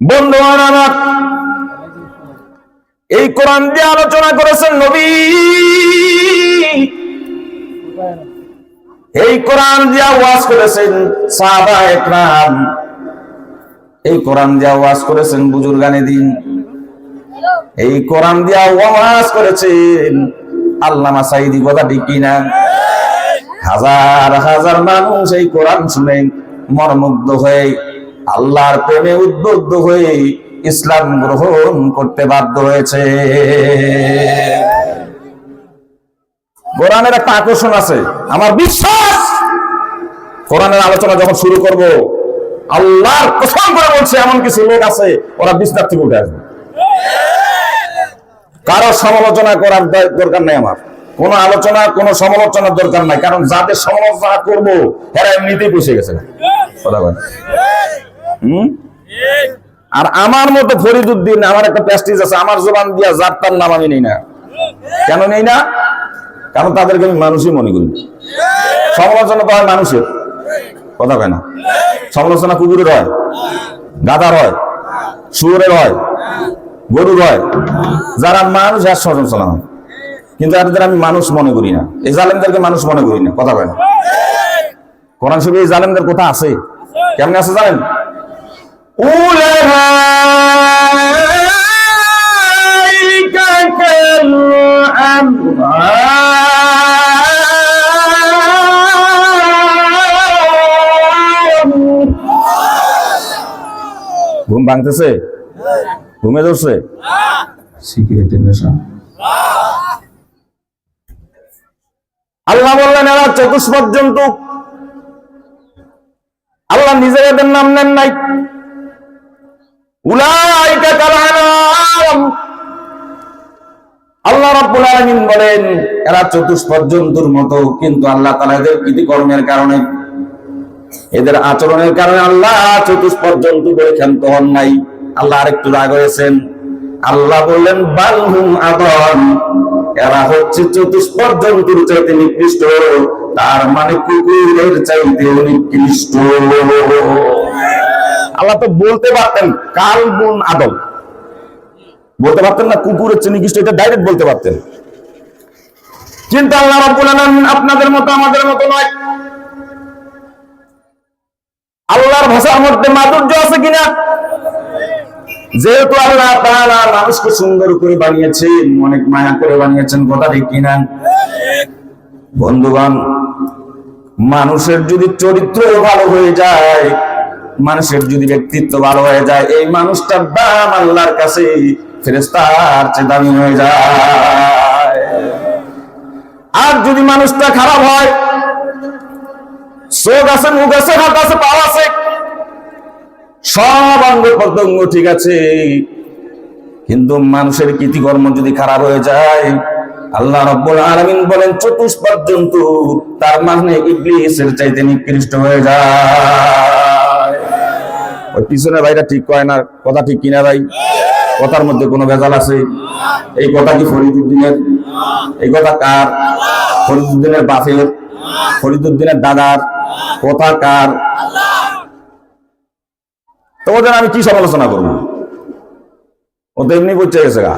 বন্ধু আমার এই কোরআন দিয়ে আলোচনা করেছেন নবী। এই কোরআন দিয়া ওয়াজ করেছেন সাহাবা একরাম। এই কোরআন দিয়া ওয়াজ করেছেন বুজুর্গানে দিন। এই কোরআন দিয়া ওয়াজ করেছেন আল্লামা সাইদি কথা ঠিক কিনা হাজার হাজার মানুষ এই কোরআন শুনে মর্মুগ্ধ হয়ে আল্লাহর প্রেমে উদ্বুদ্ধ হয়ে ইসলাম গ্রহণ করতে বাধ্য হয়েছে। কোরআনের একটা আকর্ষণ আছে। আমার বিশ্বাস, কোরআনের আলোচনা যখন শুরু করব, আল্লাহর কসম করে বলছে, এমন কিছু লোক আছে, ওরা বিস্তার থেকে উঠে আসবে। কারও সমালোচনা করার দরকার নাই আমার। কোন আলোচনা, কোন সমালোচনার দরকার নাই। কারণ যাদের সমালোচনা করব, এরা এমনিতেই বসে গেছে। কথা আর আমার মতো ফরিদুদ্দিন আমার একটা প্যাস্টিজ আছে, আমার জোবান দিয়া যার নাম আমি নেই না। কেন নেই না? কারণ তাদেরকে আমি মানুষই মনে করি। সমালোচনা তো হয় মানুষের। কথা কয় না? সমালোচনা কুকুরের হয়, গাদার হয়, শুয়োরের হয়, গরুর হয়। যারা মানুষ আর সমালোচনা হয় কিন্তু এদের আমি মানুষ মনে করি না। এই জালেমদেরকে মানুষ মনে করি না। কথা কয় না? কোরআন শরীফে এই জালেমদের কথা আছে। কেমন আছে জানেন أولئك كالأنعام ঘুম ভাঙতেছে ঘুমে ধরছে সিগারেটের নেশা আল্লাহ বললেন এরা চতুষ্পদ জন্তু আল্লাহ নিজের এদের নাম নেন নাই উলাইকা কালানাম আল্লাহ রাব্বুল আলামিন বলেন, এরা চতুষ্পদ জন্তুর মতো, কিন্তু আল্লাহ তাআলা এদের কৃতিকর্মের কারণে, এদের আচরণের কারণে আল্লাহ চতুষ্পদ জন্তু বলে ক্ষান্ত হন নাই। আল্লাহ আরেকটু রাগ হয়েছেন। আল্লাহ বললেন বালহুম আদম, এরা হচ্ছে চতুষ্পদ জন্তুর চাইতে নিকৃষ্ট। তার মানে কুকুরের চাইতে নিকৃষ্ট। আল্লাহ তো বলতে পারতেন কালবুন আদম। বলতে পারতেন না কুকুরের চেয়ে নিকৃষ্ট, এটা ডাইরেক্ট বলতে পারতেন। কিন্তু আল্লাহ রাব্বুল আলামিন আপনাদের মতো, আমাদের মতো নয়। আল্লাহর ভাষার মধ্যে মাধুর্য আছে কিনা? যেহেতু আল্লাহ তাআলা মানুষকে সুন্দর করে বানিয়েছেন, অনেক মায়া করে বানিয়েছেন, কথা ঠিক কিনা? বন্ধুগণ, মানুষের যদি চরিত্র ভালো হয়ে যায় মানুষের যদি ব্যক্তিত্ব ভালো হয়ে যায়, এই মানুষটার দাম আল্লাহর কাছে ফেরেস্তার চেয়ে দামি হয়ে যায়। আর যদি মানুষটা খারাপ হয়, চোখ আছে, মুখ আছে, হাত আছে পা আছে, সব অঙ্গ প্রত্যঙ্গ ঠিক আছে। কিন্তু মানুষের কৃতিকর্ম যদি খারাপ হয়ে যায়, আল্লাহ রব্বুল আলামিন বলেন, চতুষ্পদ জন্তু, তার মানে ইবলিসের চাইতে নিকৃষ্ট হয়ে যায়। ওই পিছনের ভাইটা ঠিক কয় না, কথা ঠিক কিনা ভাই? কথার মধ্যে কোনো ভেজাল আছে? এই কথা কি ফরিদুদ্দিনের এই কথা কার? ফরিদুদ্দিনের বাপের? ফরিদুদ্দিনের দাদার? কথা কার? তোমাদের আমি কি সমালোচনা করব? ও তো এমনি বুঝতে গেছে গা।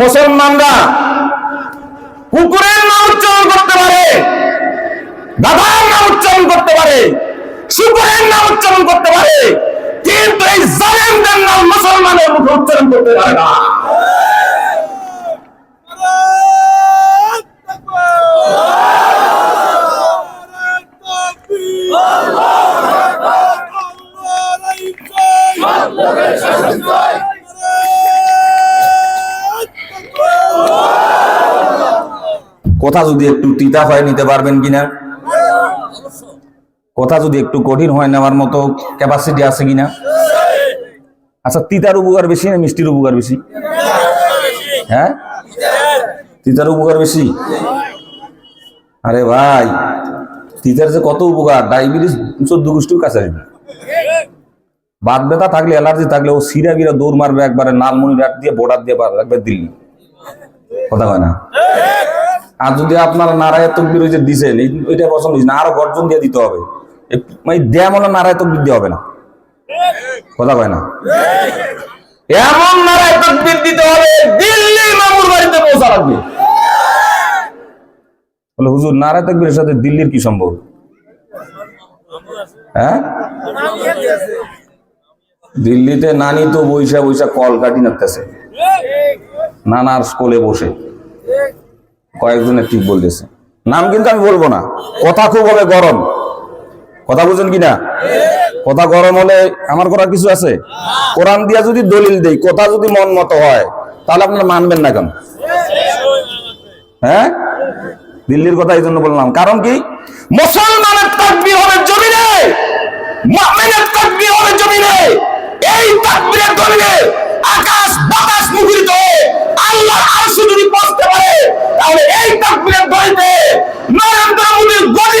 মুসলমানরা কুকুরের নাম উচ্চারণ করতে পারে, দাদার নাম উচ্চারণ করতে পারে। শুকুরের নাম উচ্চারণ করতে পারে, কিন্তু এই জালেমদের নাম মুসলমানের মুখে উচ্চারণ করতে পারে না। কথা যদি একটু তিতা হয় নিতে পারবেন কিনা? কথা যদি একটু কঠিন হয় নেওয়ার মতো ক্যাপাসিটি আছে কিনা? আচ্ছা তিতার উপকার বেশি না মিষ্টির উপকার বেশি? হ্যাঁ? তিতার উপকার বেশি? আরে ভাই, তিতার যে কত উপকার, ডায়াবেটিস চোদ্দ গোষ্ঠীর কাছে আসবে বাদ ব্যথা থাকলে, অ্যালার্জি থাকলে ও সিরা বিরা দৌড় মারবে একবারে, নালমনি রাট দিয়ে, বর্ডার দিয়ে পারবে একবার দিল্লি। কথা হয় না? আর যদি আপনারা নারায় তকবির ওই যে দিছেন ওইটা পছন্দ হয়েছে না, আরও গর্জন দিয়ে দিতে হবে। মানে নারায় তকবির হবে না। কথা কয় না। এমন নারায় হবে, দিল্লি মামুর বাড়িতে পৌঁছা লাগবে। বলে, হুজুর নারায় সাথে দিল্লির কি সম্ভব? হ্যাঁ? দিল্লিতে নানি তো বৈশা বৈশা কল কাটি নাকতেছে। নানার স্কুলে বসে। কয়েকজনের ঠিক বলতেছে। নাম কিন্তু আমি বলব না। কথা খুব হবে গরম। কথা বুঝেন কিনা? কথা গরম হলে আমার করার কিছু আছে? কোরআন দিয়া যদি দলিল দেই, কথা যদি মন মতো হয়, তাহলে আপনারা মানবেন না কেন? হ্যাঁ? দিল্লির কথা এই জন্য বললাম। কারণ কি? মুসলমানের তাকবীর হবে জমিনে, মুমিনের তাকবীর হবে জমিনে। এই তাকবীরের দলিলে আকাশ বাতাস মুখরিত আল্লাহ আরশ যদি পৌঁছতে পারে, তাহলে এই তাকবীরের দলিলে নরেন্দ্র মোদীর গদি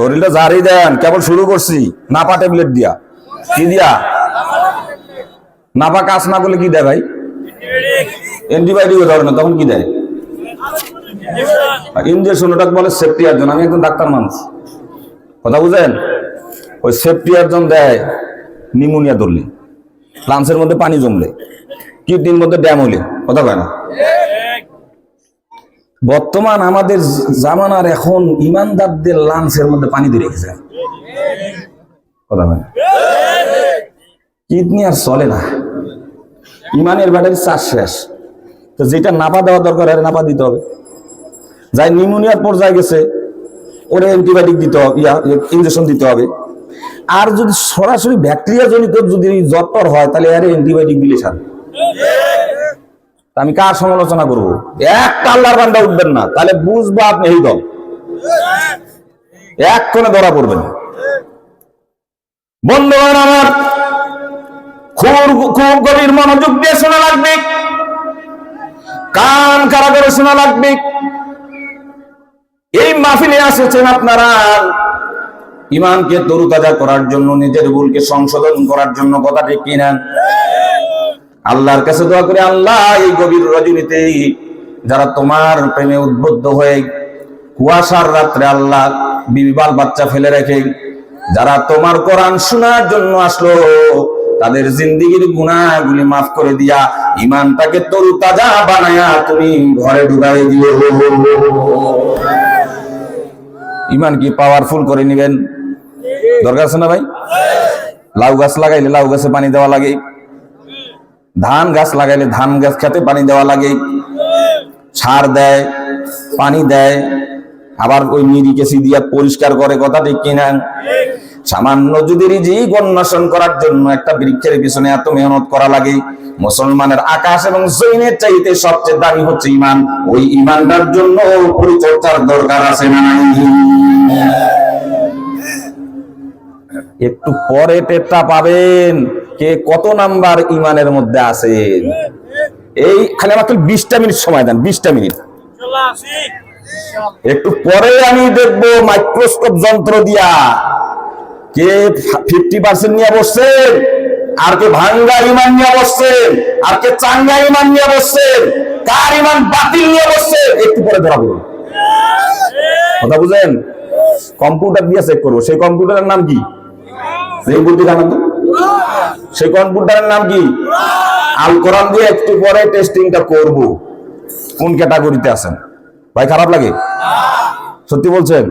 শরীরটা জারি দেন, কেবল শুরু করছি। নাপা ট্যাবলেট দিয়া। কি দিয়া? নাপা কাজ না করলে কি দেয় ভাই? অ্যান্টিবায়োটিক ধরে তখন কি দেয়? ইঞ্জেকশন ওটাকে বলে সেফটিয়ার জন্য আমি একজন ডাক্তার মানুষ। কথা বুঝেন? ওই সেফটিয়ার জন্য দেয় নিমোনিয়া ধরলে। লাংসের মধ্যে পানি জমলে। কিডনির মধ্যে ড্যাম হলে কথা কয় না? বর্তমান আমাদের জামানার এখন ইমানদারদের লাংসের মধ্যে পানি দিয়ে রেখেছে কিডনি আর চলে না। ইমানের ব্যাটারি চাষ শেষ। তো যেটা নাপা দেওয়া দরকার, আর নাপা দিতে হবে। যাই নিউমোনিয়ার পর্যায়ে গেছে, ওরে অ্যান্টিবায়োটিক দিতে হবে, ইয়া ইঞ্জেকশন দিতে হবে। আর যদি সরাসরি ব্যাকটেরিয়া জনিত যদি জ্বর হয়, তাহলে আরে অ্যান্টিবায়োটিক দিলে সার। আমি কার সমালোচনা করব? একটা আল্লাহর বান্দা উঠবেন না, তাহলে বুঝব আপনি এই দল। এক কোণে ধরা পড়বেন বন্ধুগণ, আমার খুব গভীর মনোযোগ দিয়ে শোনা লাগবে, কান খারা করে শোনা লাগবে। এই মাহফিলে এসেছেন আপনারা ইমানকে তরুতাজা করার জন্য, নিজের ভুলকে সংশোধন করার জন্য কথা ঠিক কিনা আল্লাহর কাছে দোয়া করে, আল্লাহ, এই গভীর রজনীতে যারা তোমার প্রেমে উদ্বুদ্ধ হয়ে কুয়াশার রাত্রে আল্লাহ বিবি বাল বাচ্চা ফেলে রেখে যারা তোমার কোরআন শোনার জন্য আসলো, তাদের জিন্দিগির গুণাগুলি মাফ করে দিয়া ইমানটাকে তরুতাজা বানায়া তুমি ঘরে ঢুকাই দিও। ইমান কি পাওয়ারফুল করে নিবেন? দরকার আছে না ভাই? লাউ গাছ লাগাইলে লাউ গাছে পানি দেওয়া লাগে। ধান গাছ লাগাইলে ধান গাছ খেতে পানি দেওয়া লাগে, সার দেয়, পানি দেয়, আবার ওই নিরি কেসি দিয়া পরিষ্কার করে কথা ঠিক কিনা সামান্য যদি রিজিক অন্বেষণ করার জন্য একটা বৃক্ষের পিছনে এত মেহনত করা লাগে, মুসলমানের আকাশ এবং জৈনের চাইতে সবচেয়ে দামি হচ্ছে ইমান ওই ইমানটার জন্য পরিচর্যার দরকার আছে না একটু পরে টেটটা পাবেন। কে কত নাম্বার ইমানের মধ্যে আছে? এই খালি আমাকে বিশটা মিনিট সময় দেন বিশটা মিনিট। একটু পরে আমি দেখব মাইক্রোস্কোপ যন্ত্র দিয়া কে ফিফটি পার্সেন্ট নিয়ে বসছেন আর কে ভাঙ্গা ইমান নিয়ে বসছেন আর কে চাঙ্গা ইমান নিয়ে বসছেন কার ইমান বাতিল নিয়ে বসছে একটু পরে ধরা পড়বে কথা বুঝেন? কম্পিউটার দিয়ে চেক করব। সেই কম্পিউটারের নাম কি? সেই বুদ্ধি জানান তো? সেই কম্পিউটারের নাম কি? আল কোরআন দিয়ে একটু পরে টেস্টিংটা করব। কোন ক্যাটাগরিতে আছেন? ভাই, খারাপ লাগে? সত্যি বলছেন?